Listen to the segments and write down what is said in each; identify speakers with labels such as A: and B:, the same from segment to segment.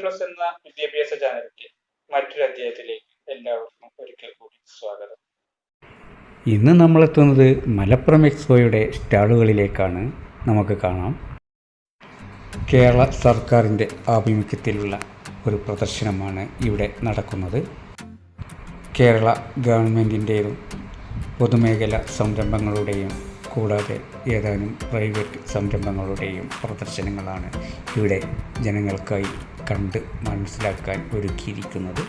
A: Plus എന്ന വിദ്യാഭ്യാസ ചാനലിന്റെ മറ്റൊരു അധ്യായത്തിലേക്ക് എല്ലാവർക്കും ഒരിക്കൽ കൂടി സ്വാഗതം.
B: ഇന്ന് നമ്മളെത്തുന്നത് മലപ്പുറം എക്സ്പോയുടെ സ്റ്റാളുകളിലേക്കാണ് നമുക്ക് കാണാം. കേരള സർക്കാരിന്റെ ആഭിമുഖ്യത്തിലുള്ള ഒരു പ്രദർശനമാണ് ഇവിടെ നടക്കുന്നത്. കേരള ഗവൺമെന്റിന്റെയും പൊതുമേഖല സംരംഭങ്ങളുടെയും കൂടാതെ ഏതാനും പ്രൈവറ്റ് സംരംഭങ്ങളുടെയും പ്രദർശനങ്ങളാണ് ഇവിടെ ജനങ്ങൾക്കായി കണ്ട് മനസ്സിലാക്കാൻ ഒരുക്കിയിരിക്കുന്നത്.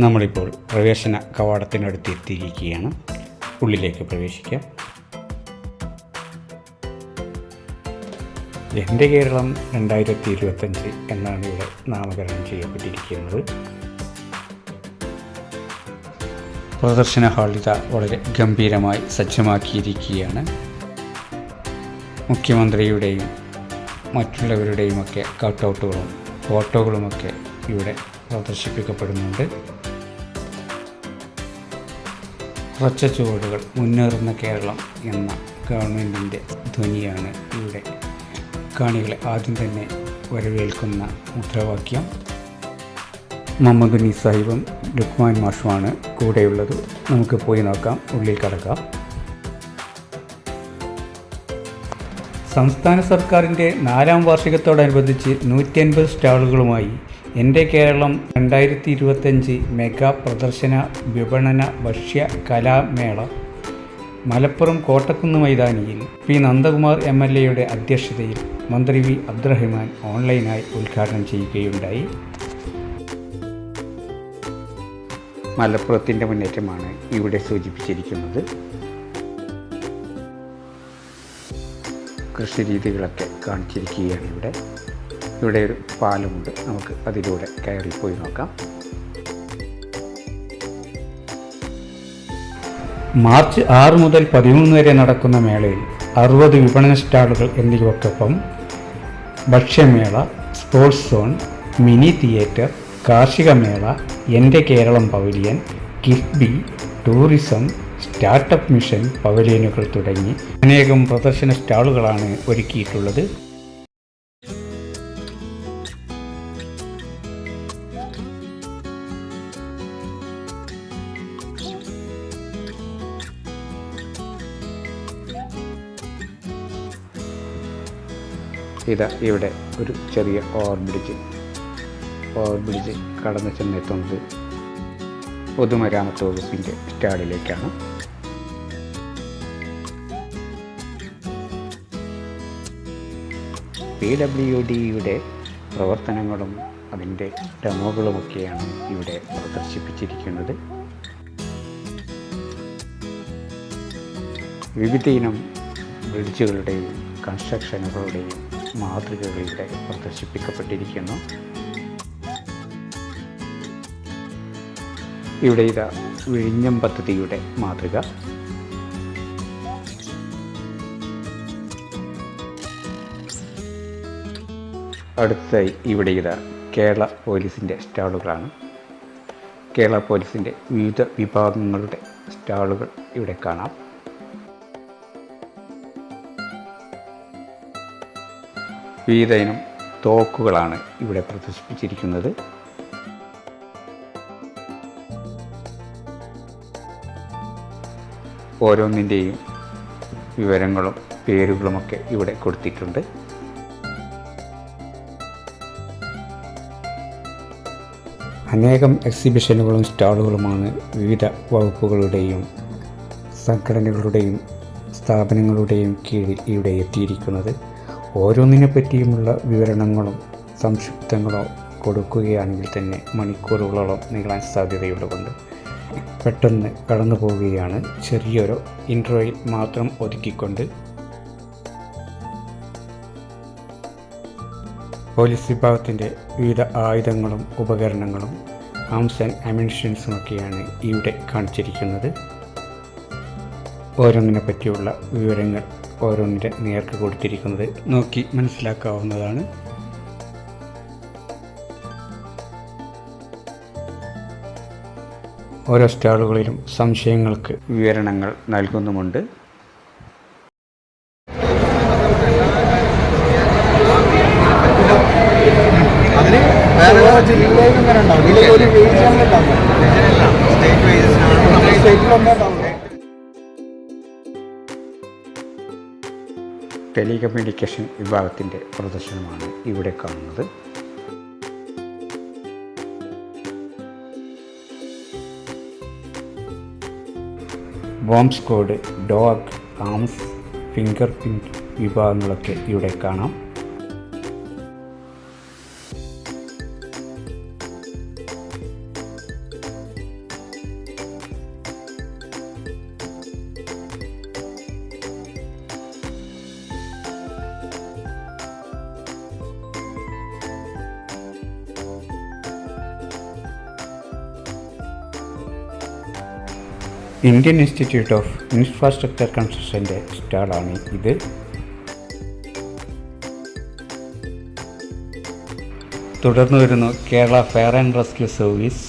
B: നമ്മളിപ്പോൾ പ്രവേശന കവാടത്തിനടുത്ത് എത്തിയിരിക്കുകയാണ് ഉള്ളിലേക്ക് പ്രവേശിക്കാം. എന്റെ കേരളം രണ്ടായിരത്തി ഇരുപത്തഞ്ച് എന്നാണ് ഇവിടെ നാമകരണം ചെയ്യപ്പെട്ടിരിക്കുന്നത്. പ്രദർശന ഹാളിത വളരെ ഗംഭീരമായി സജ്ജമാക്കിയിരിക്കുകയാണ്. മുഖ്യമന്ത്രിയുടെയും മറ്റുള്ളവരുടെയുമൊക്കെ കട്ടൗട്ടുകളും ഫോട്ടോകളുമൊക്കെ ഇവിടെ പ്രദർശിപ്പിക്കപ്പെടുന്നുണ്ട്. ഉറച്ച ചുവടുകൾ മുന്നേറുന്ന കേരളം എന്ന ഗവൺമെന്റിന്റെ ധ്വനിയാണ് ഇവിടെ. കാണികളെ ആദ്യം തന്നെ വരവേൽക്കുന്ന മുദ്രാവാക്യം. മുഹമ്മദ് സാഹിബും ലുക്മാൻ മാഷുമാണ് കൂടെയുള്ളത്. നമുക്ക് പോയി നോക്കാം. ഉള്ളിൽ കടക്കാം. സംസ്ഥാന സർക്കാരിന്റെ നാലാം വാർഷികത്തോടനുബന്ധിച്ച് നൂറ്റി അൻപത് സ്റ്റാളുകളുമായി എന്റെ കേരളം രണ്ടായിരത്തി ഇരുപത്തഞ്ച് മെഗാ പ്രദർശന വിപണന ഭക്ഷ്യ കലാമേള മലപ്പുറം കോട്ടക്കുന്ന് മൈതാനിയിൽ പി നന്ദകുമാർ എം എൽ എയുടെ അധ്യക്ഷതയിൽ മന്ത്രി വി അബ്ദുറഹിമാൻ ഓൺലൈനായി ഉദ്ഘാടനം ചെയ്യുകയുണ്ടായി. മലപ്പുറത്തിന്റെ മുന്നേറ്റമാണ് ഇവിടെ സൂചിപ്പിച്ചിരിക്കുന്നത്. കൃഷി രീതികളൊക്കെ കാണിച്ചിരിക്കുകയാണ് ഇവിടെ. ഇവിടെ ഒരു പാലമുണ്ട്. നമുക്ക് അതിലൂടെ കയറിപ്പോയി നോക്കാം. മാർച്ച് ആറ് മുതൽ പതിമൂന്ന് വരെ നടക്കുന്ന മേളയിൽ അറുപത് വിപണന സ്റ്റാളുകൾ എന്നിവയ്ക്കൊപ്പം ഭക്ഷ്യമേള സ്പോർട്സ് സോൺ മിനി തിയേറ്റർ കാർഷിക മേള എന്റെ Keralam pavilion KIIFB tourism startup mission പവലിയനുകൾ തുടങ്ങി അനേകം പ്രദർശന സ്റ്റാളുകളാണ് ഒരുക്കിയിട്ടുള്ളത്. ഇതാ ഇവിടെ ഒരു ചെറിയ ബ്രിഡ്ജ് ഓവർ ബ്രിഡ്ജ് കടന്നു ചെന്നെത്തുന്നത് പൊതുമരാമത്ത് വകുപ്പിന്റെ സ്റ്റാളിലേക്കാണ് പി ഡബ്ല്യു ഡിയുടെ പ്രവർത്തനങ്ങളും അതിന്റെ ഡെമോകളുമൊക്കെയാണ് ഇവിടെ പ്രദർശിപ്പിച്ചിരിക്കുന്നത്. വിവിധ ഇനം ബ്രിഡ്ജുകളുടെയും കൺസ്ട്രക്ഷനുകളുടെയും മാതൃകകൾ ഇവിടെ പ്രദർശിപ്പിക്കപ്പെട്ടിരിക്കുന്നു. ഇവിടെ ഇതാ വിഴിഞ്ഞം പദ്ധതിയുടെ മാതൃക. അടുത്തായി ഇവിടെ ഇതാ കേരള പോലീസിന്റെ സ്റ്റാളുകളാണ്. കേരള പോലീസിന്റെ വിവിധ വിഭാഗങ്ങളുടെ സ്റ്റാളുകൾ ഇവിടെ കാണാം. വിവിധ ഇനം തോക്കുകളാണ് ഇവിടെ പ്രദർശിപ്പിച്ചിരിക്കുന്നത്. ഓരോന്നിന്റെയും വിവരങ്ങളും പേരുകളുമൊക്കെ ഇവിടെ കൊടുത്തിട്ടുണ്ട്. അനേകം എക്സിബിഷനുകളും സ്റ്റാളുകളുമാണ് വിവിധ വകുപ്പുകളുടെയും സംഘടനകളുടെയും സ്ഥാപനങ്ങളുടെയും കീഴിൽ ഇവിടെ എത്തിയിരിക്കുന്നത്. ഓരോന്നിനെ പറ്റിയുമുള്ള വിവരണങ്ങളും സംക്ഷിപ്തങ്ങളോ കൊടുക്കുകയാണെങ്കിൽ തന്നെ മണിക്കൂറുകളോളം നീളാൻ സാധ്യതയുള്ളതുകൊണ്ട് പെട്ടെന്ന് കടന്നു പോവുകയാണ്. ചെറിയൊരു ഇൻട്രോയിൽ മാത്രം ഒതുക്കിക്കൊണ്ട്. പോലീസ് വിഭാഗത്തിന്റെ വിവിധ ആയുധങ്ങളും ഉപകരണങ്ങളും ആംസ് ആൻഡ് അമ്യൂണിഷൻസും ഒക്കെയാണ് ഇവിടെ കാണിച്ചിരിക്കുന്നത്. ഓരോന്നിനെ പറ്റിയുള്ള വിവരങ്ങൾ ഓരോന്നിന്റെ നേർക്ക് കൊടുത്തിരിക്കുന്നത് നോക്കി മനസ്സിലാക്കാവുന്നതാണ്. ഓരോ സ്റ്റാളുകളിലും സംശയങ്ങൾക്ക് വിവരണങ്ങൾ നൽകുന്നുമുണ്ട്. ടെലികമ്മ്യൂണിക്കേഷൻ വിഭാഗത്തിന്റെ പ്രദർശനമാണ് ഇവിടെ കാണുന്നത്. Bomb squad dog arms finger print വിഭാഗങ്ങളൊക്കെ ഇവിടെ കാണാം. ഇന്ത്യൻ ഇൻസ്റ്റിറ്റ്യൂട്ട് ഓഫ് ഇൻഫ്രാസ്ട്രക്ചർ കൺസ്ട്രക്ഷന്റെ സ്റ്റാളാണ് ഇത്. തുടർന്ന് വരുന്നു Kerala fire and rescue service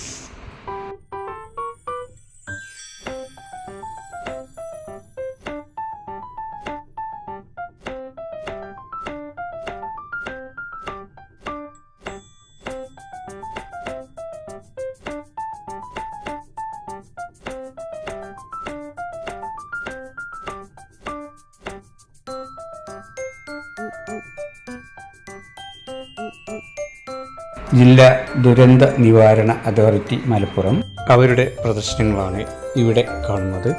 B: ജില്ലാ ദുരന്ത നിവാരണ അതോറിറ്റി മലപ്പുറം. അവരുടെ പ്രദർശനങ്ങളാണ് ഇവിടെ കാണുന്നത്.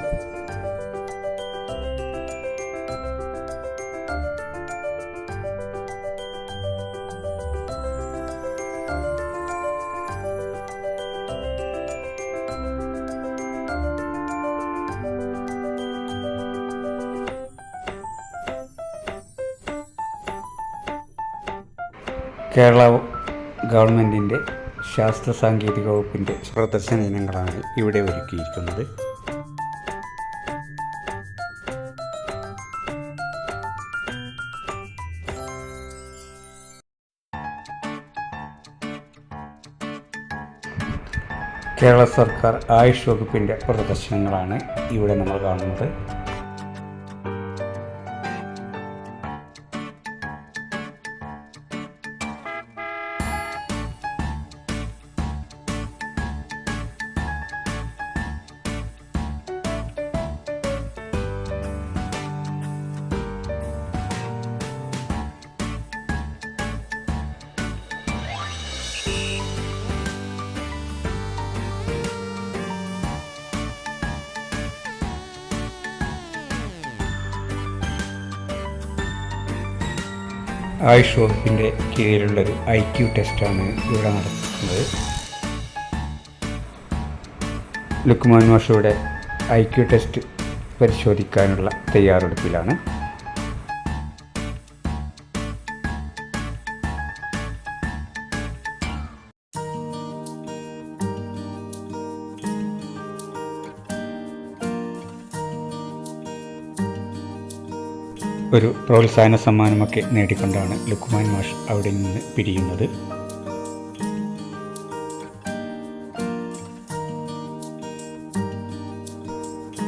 B: കേരള ശാസ്ത്ര സാങ്കേതിക വകുപ്പിന്റെ പ്രദർശന ഇനങ്ങളാണ് ഇവിടെ ഒരുക്കിയിരിക്കുന്നത്. കേരള സർക്കാർ ആയുഷ് വകുപ്പിന്റെ പ്രദർശനങ്ങളാണ് ഇവിടെ നമ്മൾ കാണുന്നത്. ആയുഷ് വകുപ്പിന്റെ കീഴിലുള്ളൊരു ഐ ക്യു ടെസ്റ്റാണ് ഇവിടെ നടത്തുന്നത്. ലുക്മാൻ മാഷയുടെ ഐ ക്യു ടെസ്റ്റ് പരിശോധിക്കാനുള്ള തയ്യാറെടുപ്പിലാണ്. ഒരു പ്രോത്സാഹന സമ്മാനമൊക്കെ നേടിക്കൊണ്ടാണ് ലുക്കുമാൻ മാഷ് അവിടെ നിന്ന് പിരിയുന്നത്.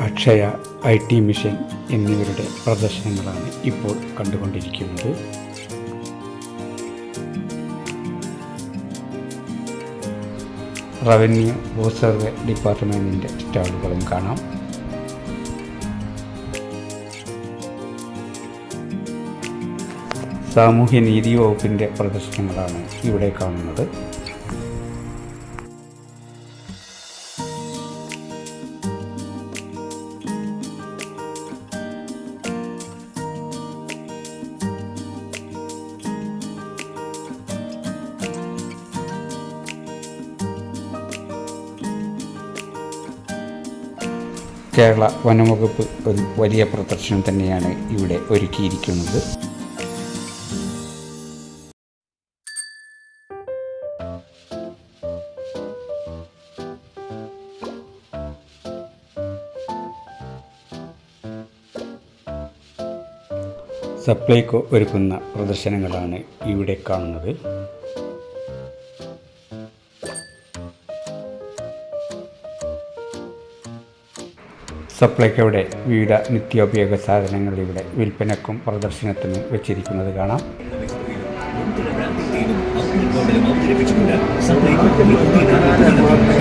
B: അക്ഷയ ഐ ടി മിഷൻ എന്നിവരുടെ പ്രദർശനങ്ങളാണ് ഇപ്പോൾ കണ്ടുകൊണ്ടിരിക്കുന്നത്. റവന്യൂ ഭൂസർവേ ഡിപ്പാർട്ട്മെന്റിന്റെ സ്റ്റാളുകളും കാണാം. സാമൂഹ്യനീതി വകുപ്പിന്റെ പ്രദർശനങ്ങളാണ് ഇവിടെ കാണുന്നത്. കേരള വനംവകുപ്പ് ഒരു വലിയ പ്രദർശനം തന്നെയാണ് ഇവിടെ ഒരുക്കിയിരിക്കുന്നത്. സപ്ലൈകോ ഒരുക്കുന്ന പ്രദർശനങ്ങളാണ് ഇവിടെ കാണുന്നത്. സപ്ലൈക്കോയുടെ വിവിധ നിത്യോപയോഗ സാധനങ്ങൾ ഇവിടെ വിൽപ്പനക്കും പ്രദർശനത്തിനും വെച്ചിരിക്കുന്നത് കാണാം.
C: മോഡലും അവതരിപ്പിച്ചുകൊണ്ട്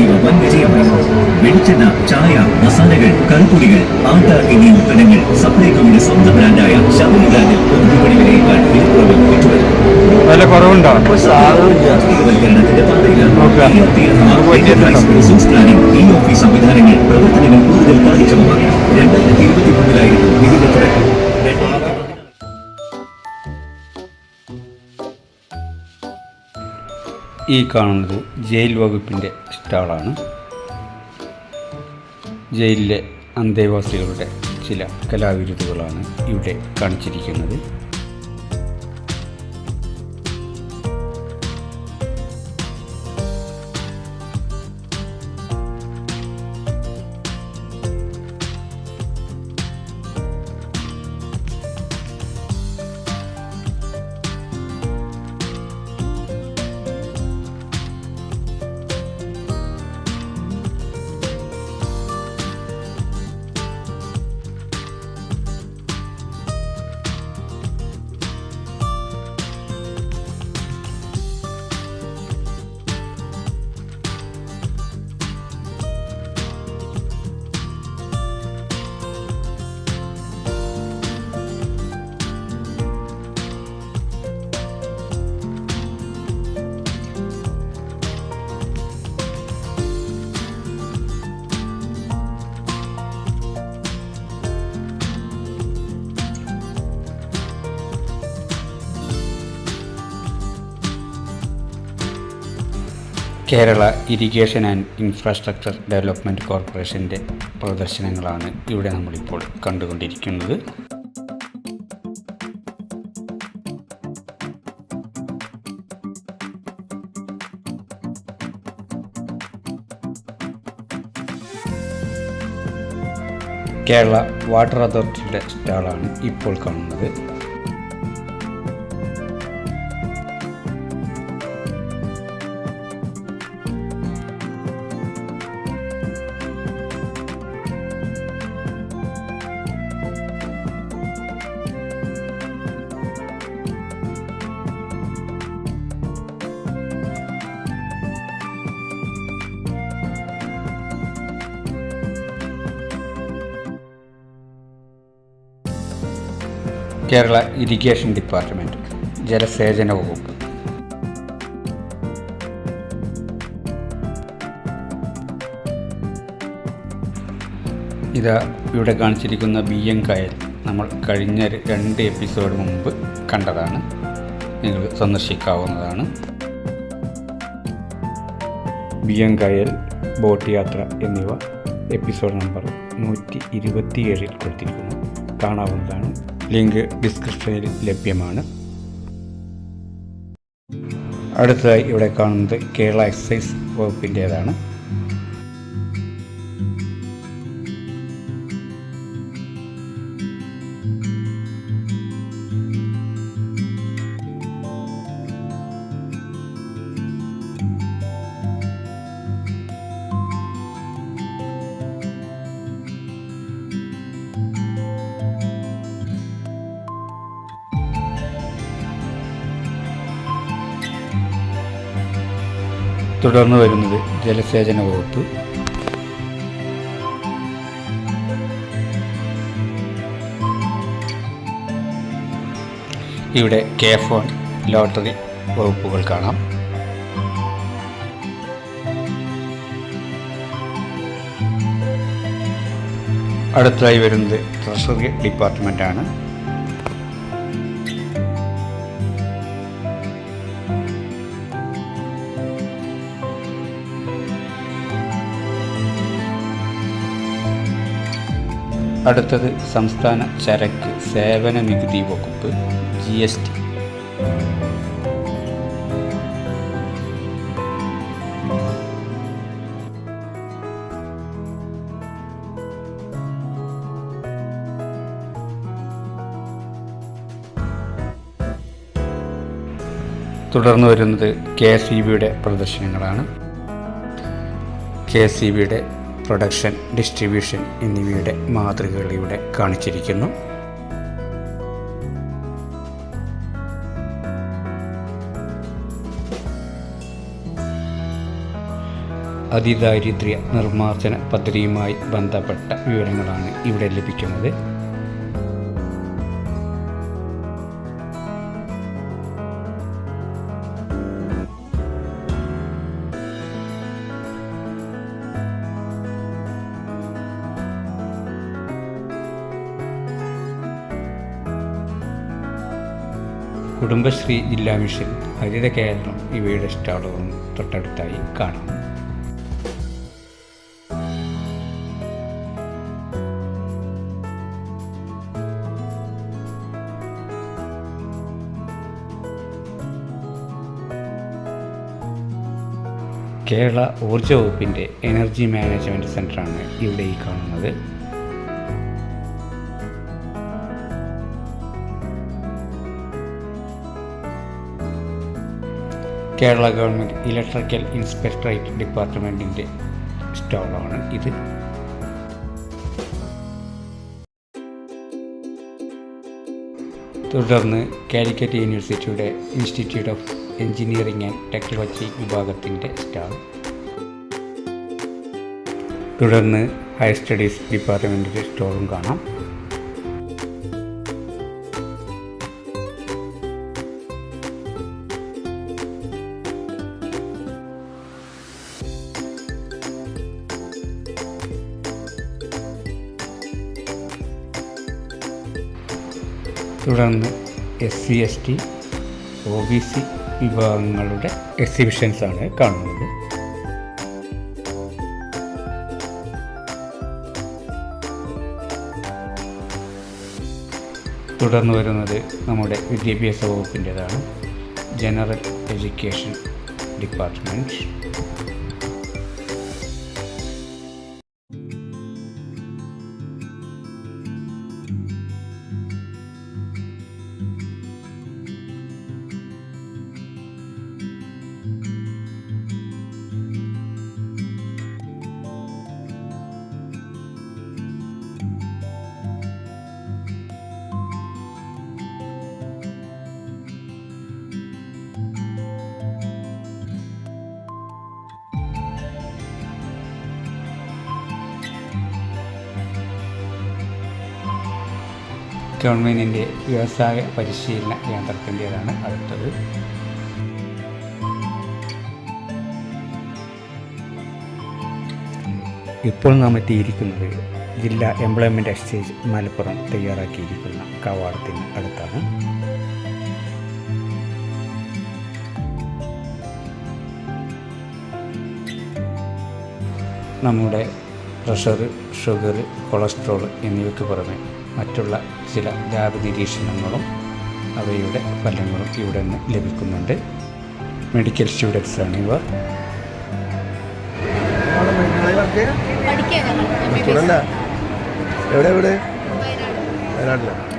C: ഇവ വൻ വിജയമായി വെളിച്ചെണ്ണ ചായ മസാലകൾ കറുപ്പൊടികൾ ആട്ട എന്നീ ഉൽപ്പന്നങ്ങൾ സപ്ലൈകോയുടെ സ്വന്തം ബ്രാൻഡായ ശബരി ബ്രാൻഡിൽ പൊതുവിപണി വിലയേക്കാൾ വിലക്കുറവിൽ വിറ്റുവരുന്നു.
B: വില കുറവുണ്ടോ?
C: ആധുനികവൽക്കരണത്തിന്റെ പാതയിലാണ്. ഈ ഓഫീസ് സംവിധാനങ്ങൾ പ്രവർത്തനങ്ങൾ കൂടുതൽ കാര്യക്ഷമമാക്കി രണ്ടായിരത്തി ഇരുപത്തി മൂന്നിലായിരുന്നു ഇതിന്റെ തുടക്കം.
B: ഈ കാണുന്നത് ജയിൽ വകുപ്പിന്റെ സ്റ്റാളാണ്. ജയിലിലെ അന്തേവാസികളുടെ ചില കലാവിരുതുകളാണ് ഇവിടെ കാണിച്ചിരിക്കുന്നത്. Kerala irrigation and infrastructure development കോർപ്പറേഷന്റെ പ്രദർശനങ്ങളാണ് ഇവിടെ നമ്മളിപ്പോൾ കണ്ടുകൊണ്ടിരിക്കുന്നത്. കേരള വാട്ടർ അതോറിറ്റിയുടെ സ്റ്റാളാണ് ഇപ്പോൾ കാണുന്നത്. കേരള ഇറിഗേഷൻ ഡിപ്പാർട്ട്മെന്റ് ജലസേചന വകുപ്പ്. ഇതാ ഇവിടെ കാണിച്ചിരിക്കുന്ന ബി എം കായൽ. നമ്മൾ കഴിഞ്ഞ രണ്ട് എപ്പിസോഡ് മുമ്പ് കണ്ടതാണ്. നിങ്ങൾ സന്ദർശിക്കാവുന്നതാണ്. ബി എം കായൽ ബോട്ട് യാത്ര എന്നിവ എപ്പിസോഡ് നമ്പർ നൂറ്റി ഇരുപത്തിയേഴിൽ കൊടുത്തിരിക്കുന്നു. കാണാവുന്നതാണ്. ലിങ്ക് ഡിസ്ക്രിപ്ഷനിൽ ലഭ്യമാണ്. അടുത്തതായി ഇവിടെ കാണുന്നത് കേരള എക്സൈസ് വകുപ്പിന്റേതാണ്. തുടർന്ന് വരുന്നത് ജലസേചന വകുപ്പ്. ഇവിടെ കെ ഫോൺ ലോട്ടറി വകുപ്പുകൾ കാണാം. അടുത്തായി വരുന്നത് ട്രഷറി ഡിപ്പാർട്ട്മെന്റാണ് അടുത്തത് സംസ്ഥാന ചരക്ക് സേവന നികുതി വകുപ്പ് ജി എസ് ടി. തുടർന്ന് വരുന്നത് കെ എസ് ഇ ബിയുടെ പ്രദർശനങ്ങളാണ്. കെ എസ് ഇ ബിയുടെ പ്രൊഡക്ഷൻ ഡിസ്ട്രിബ്യൂഷൻ എന്നിവയുടെ മാതൃകകൾ ഇവിടെ കാണിച്ചിരിക്കുന്നു. അതിദാരിദ്ര്യ നിർമ്മാർജന പദ്ധതിയുമായി ബന്ധപ്പെട്ട വിവരങ്ങളാണ് ഇവിടെ ലഭിക്കുന്നത്. കുടുംബശ്രീ ജില്ലാ മിഷൻ ഹരിത കേരളം ഇവയുടെ സ്റ്റാളുകളും തൊട്ടടുത്തായി കാണാം. കേരള ഊർജ വകുപ്പിന്റെ എനർജി മാനേജ്മെന്റ് സെന്ററാണ് ഇവിടെ ഈ കാണുന്നത്. കേരള ഗവൺമെന്റ് ഇലക്ട്രിക്കൽ ഇൻസ്പെക്ടറേറ്റ് ഡിപ്പാർട്ട്മെന്റിന്റെ സ്റ്റോളാണ് ഇത്. തുടർന്ന് കാലിക്കറ്റ് യൂണിവേഴ്സിറ്റിയുടെ institute of engineering and technology വിഭാഗത്തിന്റെ സ്റ്റാൾ. തുടർന്ന് ഹയർ സ്റ്റഡീസ് ഡിപ്പാർട്ട്മെന്റിന്റെ സ്റ്റോറും കാണാം. തുടർന്ന് S C S T O B C വിഭാഗങ്ങളുടെ എക്സിബിഷൻസാണ് കാണുന്നത്. തുടർന്ന് വരുന്നത് നമ്മുടെ വിദ്യാഭ്യാസ വകുപ്പിന്റേതാണ്. ജനറൽ എഡ്യൂക്കേഷൻ ഡിപ്പാർട്ട്മെന്റ് ഗവൺമെന്റിന്റെ വ്യവസായ പരിശീലന കേന്ദ്രത്തിന്റേതാണ് അടുത്തത്. ഇപ്പോൾ നാം എത്തിയിരിക്കുന്നത് ജില്ലാ എംപ്ലോയ്മെന്റ് എക്സ്ചേഞ്ച് മലപ്പുറം തയ്യാറാക്കിയിരിക്കുന്ന കവാടത്തിന് അടുത്താണ്. നമ്മുടെ പ്രഷർ ഷുഗർ കൊളസ്ട്രോൾ എന്നിവയ്ക്ക് പുറമെ മറ്റുള്ള ചില ലാബ് നിരീക്ഷണങ്ങളും അവയുടെ ഫലങ്ങളും ഇവിടെ നിന്ന് ലഭിക്കുന്നുണ്ട്. മെഡിക്കൽ സ്റ്റുഡൻസാണ് ഇവർ
D: എവിടെ എവിടെ?
E: വയനാട്.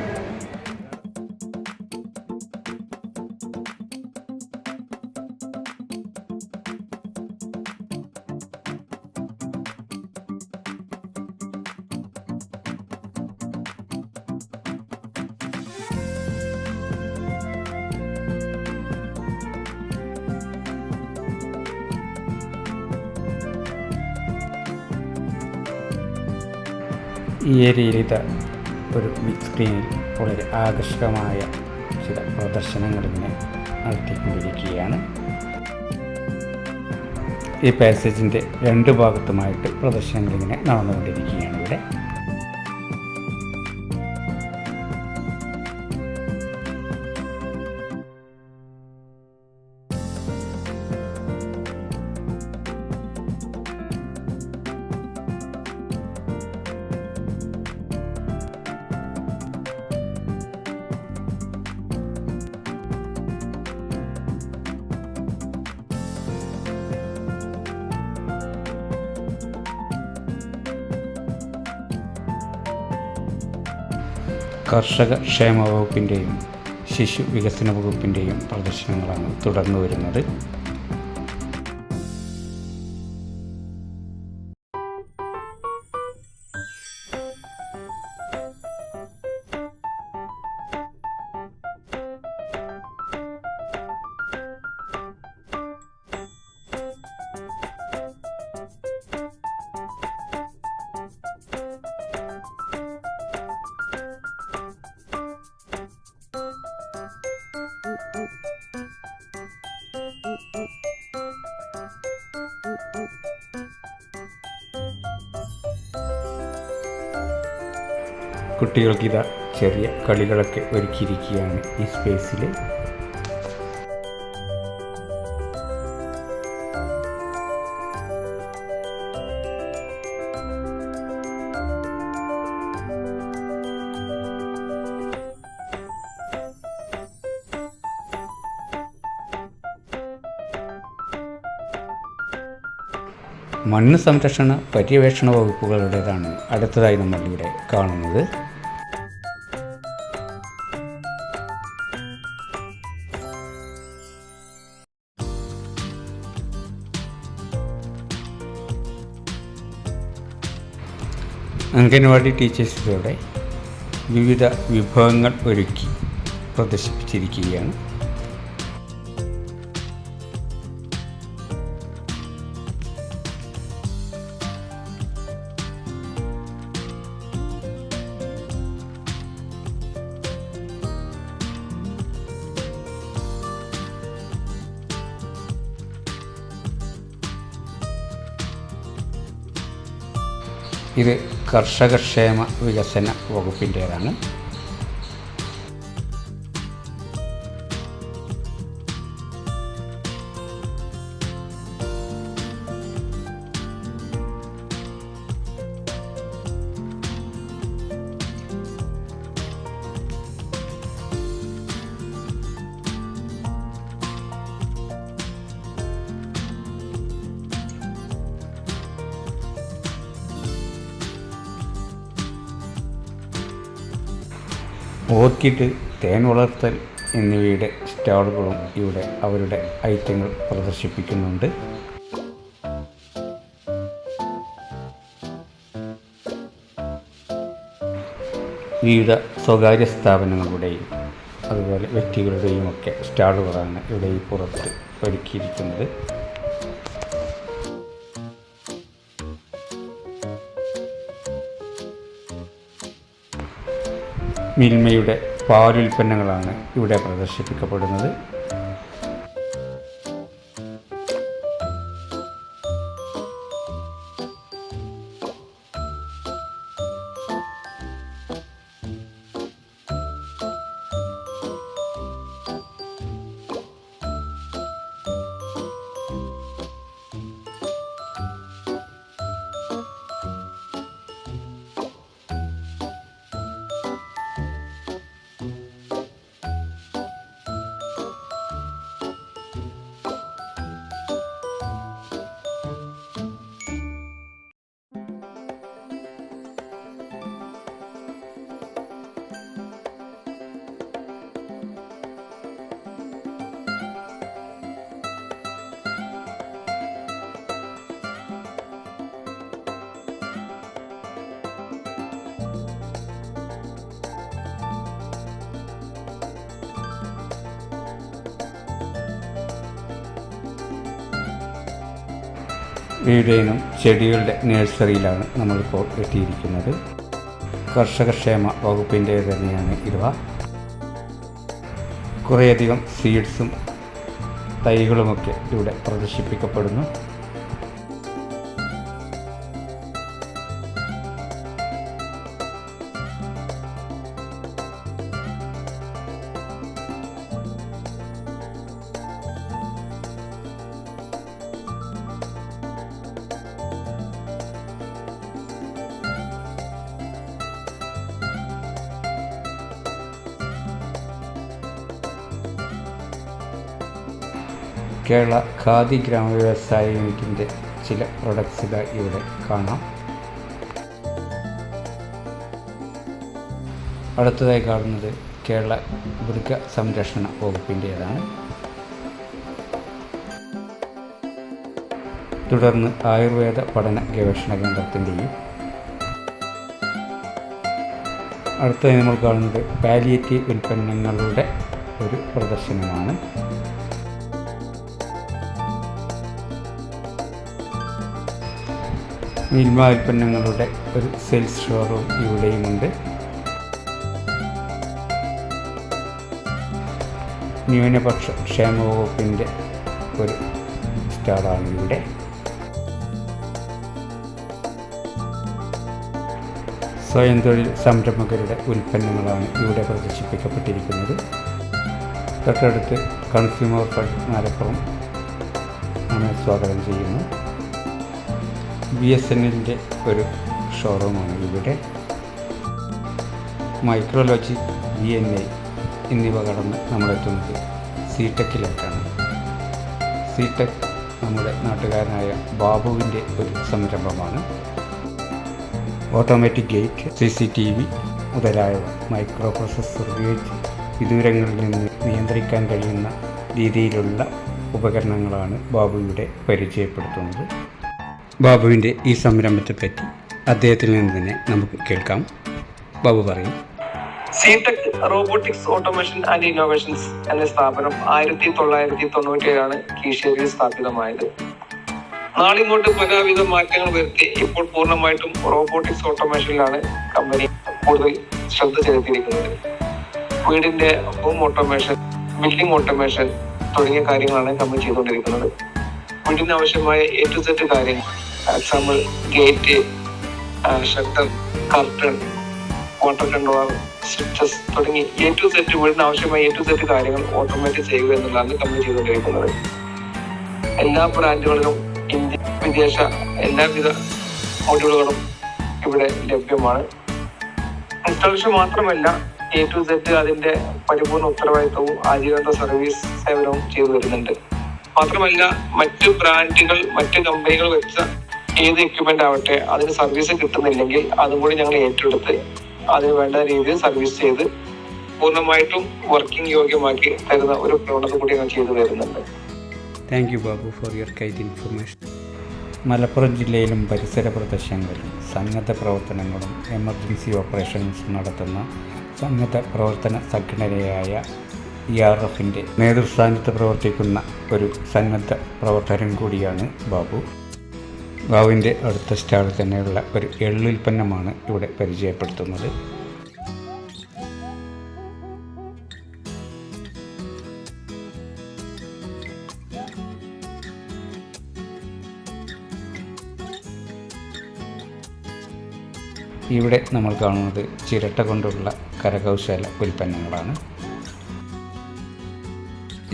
B: ഈ ഏരിയയിൽ ഒരു ബിഗ് സ്ക്രീനിൽ വളരെ ആകർഷകമായ ചില പ്രദർശനങ്ങൾ ഇങ്ങനെ നടത്തിക്കൊണ്ടിരിക്കുകയാണ്. ഈ പാസേജിന്റെ രണ്ട് ഭാഗത്തുമായിട്ട് പ്രദർശനങ്ങൾ ഇങ്ങനെ നടന്നുകൊണ്ടിരിക്കുകയാണ്. കർഷക ക്ഷേമ വകുപ്പിന്റെയും ശിശു വികസന വകുപ്പിന്റെയും പ്രദർശനങ്ങളാണ് തുടർന്നു വരുന്നത്. കുട്ടികൾക്ക് ഇതാ ചെറിയ കളികളൊക്കെ ഒരുക്കിയിരിക്കുകയാണ് ഈ സ്പേസിൽ മണ്ണ് സംരക്ഷണ പര്യവേഷണ വകുപ്പുകളുടേതാണ് അടുത്തതായി നമ്മളിവിടെ കാണുന്നത്. അംഗൻവാടി ടീച്ചേഴ്സിലൂടെ വിവിധ വിഭവങ്ങൾ ഒരുക്കി പ്രദർശിപ്പിച്ചിരിക്കുകയാണ്. ഇത് കർഷകക്ഷേമ വികസന വകുപ്പിന്റേതാണ്. ഓർക്കിഡ് തേൻ വളർത്തൽ എന്നിവയുടെ സ്റ്റാളുകളും ഇവിടെ അവരുടെ ഐറ്റങ്ങൾ പ്രദർശിപ്പിക്കുന്നുണ്ട്. വിവിധ സ്വകാര്യ സ്ഥാപനങ്ങളുടെയും അതുപോലെ വ്യക്തികളുടെയും ഒക്കെ സ്റ്റാളുകളാണ് ഇവിടെ ഈ പുറത്ത് ഒരുക്കിയിരിക്കുന്നത്. മിൽമയുടെ പാലുൽപ്പന്നങ്ങളാണ് ഇവിടെ പ്രദർശിപ്പിക്കപ്പെടുന്നത്. വിവിധ ചെടികളുടെ നഴ്സറിയിലാണ് നമ്മളിപ്പോൾ എത്തിയിരിക്കുന്നത്. കർഷകക്ഷേമ വകുപ്പിന്റെ തന്നെയാണ് ഇവ. കുറേയധികം സീഡ്സും തൈകളുമൊക്കെ ഇവിടെ പ്രദർശിപ്പിക്കപ്പെടുന്നു. കേരള ഖാദി ഗ്രാമ വ്യവസായ യൂണിറ്റിന്റെ ചില പ്രൊഡക്ട്സ് ഇതാ ഇവിടെ കാണാം. അടുത്തതായി കാണുന്നത് കേരള മൃഗ സംരക്ഷണ വകുപ്പിന്റേതാണ് തുടർന്ന് ആയുർവേദ പഠന ഗവേഷണ കേന്ദ്രത്തിന്റെയും അടുത്തതായി നമ്മൾ കാണുന്നത് പാലിയേറ്റീവ് ഉൽപ്പന്നങ്ങളുടെ ഒരു പ്രദർശനമാണ്. മിൽമ ഉൽപ്പന്നങ്ങളുടെ ഒരു സെയിൽസ് ഷോറൂം ഇവിടെയുമുണ്ട്. ന്യൂനപക്ഷ ക്ഷേമ വകുപ്പിന്റെ ഒരു സ്റ്റാളാണ് ഇവിടെ. സ്വയം തൊഴിൽ സംരംഭകരുടെ ഉൽപ്പന്നങ്ങളാണ് ഇവിടെ പ്രദർശിപ്പിക്കപ്പെട്ടിരിക്കുന്നത്. തൊട്ടടുത്ത് കൺസ്യൂമർ ഫണ്ട് മലപ്പുറം നമ്മെ സ്വാഗതം ചെയ്യുന്നു. ബി എസ് എൻ എല്ലിന്റെ ഒരു ഷോറൂമാണ്. ഇവിടെ മൈക്രോലോജി ബി എൻ ഐ എന്നിവ കടന്ന് നമ്മളെത്തുന്നത് സി ടെക്കിലേക്കാണ്. സി ടെക് നമ്മുടെ നാട്ടുകാരനായ ബാബുവിന്റെ ഒരു സംരംഭമാണ്. Automatic gate C C T V മുതലായവ മൈക്രോ പ്രോസസ്സർ ഉപയോഗിച്ച് വിദൂരങ്ങളിൽ നിന്ന് നിയന്ത്രിക്കാൻ കഴിയുന്ന രീതിയിലുള്ള ഉപകരണങ്ങളാണ് ബാബു ഇവിടെ പരിചയപ്പെടുത്തുന്നത്. ബാബുവിന്റെ ഈ സംരംഭത്തെപ്പറ്റി അദ്ദേഹത്തിൽ നിന്ന് തന്നെ നമുക്ക് കേൾക്കാം. ബാബു പറയും.
F: C tech robotics automation and innovations എന്ന സ്ഥാപനം ആയിരത്തി തൊള്ളായിരത്തി തൊണ്ണൂറ്റിയേഴാണ് കീഴ്ശേരിയിൽ സ്ഥാപിതമായത്. നാളിങ്ങോട്ട് പലവിധ മാറ്റങ്ങൾ വരുത്തി ഇപ്പോൾ പൂർണമായിട്ടും റോബോട്ടിക്സ് ഓട്ടോമേഷനിലാണ് കമ്പനി കൂടുതൽ ശ്രദ്ധ ചെലുത്തിയിരിക്കുന്നത്. വീടിന്റെ ഹോം ഓട്ടോമേഷൻ ബിൽഡിംഗ് ഓട്ടോമേഷൻ തുടങ്ങിയ കാര്യങ്ങളാണ് കമ്പനി ചെയ്തുകൊണ്ടിരിക്കുന്നത്. വീടിന് ആവശ്യമായ എ ടു കാര്യങ്ങൾ. Example gate shutter curtain water controller switches തുടങ്ങി എ ടു സെറ്റ് വീടിന് ആവശ്യമായ എ ടു സെറ്റ് കാര്യങ്ങൾ ഓട്ടോമാറ്റിക് ചെയ്യുക എന്നുള്ളതാണ് കമ്പനി ചെയ്തുകൊണ്ടിരിക്കുന്നത്. എല്ലാ ബ്രാൻഡുകളിലും ഇന്ത്യ വിദേശ എല്ലാവിധ മോഡലുകളും ഇവിടെ ലഭ്യമാണ്. ഇൻസ്റ്റാളേഷൻ മാത്രമല്ല എ ടു സെറ്റ് അതിന്റെ പരിപൂർണ ഉത്തരവാദിത്വവും ആജീവന സർവീസ് സേവനവും ചെയ്തു വരുന്നുണ്ട് മാത്രമല്ല മറ്റു ബ്രാൻഡുകൾ മറ്റു കമ്പനികൾ വെച്ച ഏത് എക്യുപ്മെന്റ് ആവട്ടെ അതിന് സർവീസ് കിട്ടുന്നില്ലെങ്കിൽ അതും കൂടി ഞങ്ങൾ ഏറ്റെടുത്ത് അതിന് വേണ്ട രീതിയിൽ സർവീസ് ചെയ്ത് പൂർണമായിട്ടും വർക്കിംഗ് യോഗ്യമാക്കി തരുന്ന ഒരു പ്രവണത കൂടി ഞങ്ങൾ ചെയ്തു വരുന്നുണ്ട്
B: thank you Babu for your kind information Malappuram ജില്ലയിലും പരിസര പ്രദേശങ്ങളിലും സന്നദ്ധ പ്രവർത്തനങ്ങളും എമർജൻസി ഓപ്പറേഷൻസും നടത്തുന്ന സന്നദ്ധ പ്രവർത്തന സംഘടനയായ ഇ ആർ എഫിന്റെ നേതൃസ്ഥാനത്ത് പ്രവർത്തിക്കുന്ന ഒരു സന്നദ്ധ പ്രവർത്തകൻ കൂടിയാണ് ബാബു. ബാബുവിന്റെ അടുത്ത സ്റ്റാളിൽ തന്നെയുള്ള ഒരു എള്ളുൽപ്പന്നമാണ് ഇവിടെ പരിചയപ്പെടുത്തുന്നത്. ഇവിടെ നമ്മൾ കാണുന്നത് ചിരട്ട കൊണ്ടുള്ള കരകൗശല ഉൽപ്പന്നങ്ങളാണ്.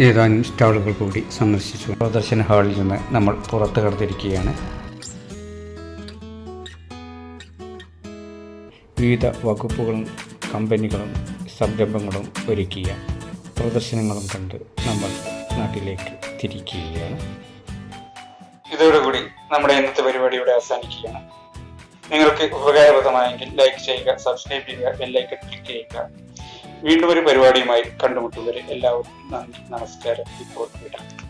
B: ഏതാനും സ്റ്റാളുകൾ കൂടി സന്ദർശിച്ചു. പ്രദർശന ഹാളിൽ നിന്ന് നമ്മൾ പുറത്തു കടന്നിരിക്കുകയാണ്. വിവിധ വകുപ്പുകളും കമ്പനികളും സംരംഭങ്ങളും ഒരുക്കിയ പ്രദർശനങ്ങളും കണ്ട് നമ്മൾ നാട്ടിലേക്ക് തിരിക്കുകയാണ്.
A: ഇതോടുകൂടി നമ്മുടെ ഇന്നത്തെ പരിപാടിയോടെ അവസാനിക്കുകയാണ്. നിങ്ങൾക്ക് ഉപകാരപ്രദമായെങ്കിൽ ലൈക്ക് ചെയ്യുക സബ്സ്ക്രൈബ് ചെയ്യുക ബെല്ലൈക്കൺ ക്ലിക്ക് ചെയ്യുക. വീണ്ടും ഒരു പരിപാടിയുമായി കണ്ടുമുട്ടുവരെ എല്ലാവർക്കും നന്ദി. നമസ്കാരം. ഇപ്പോൾ വിടാം.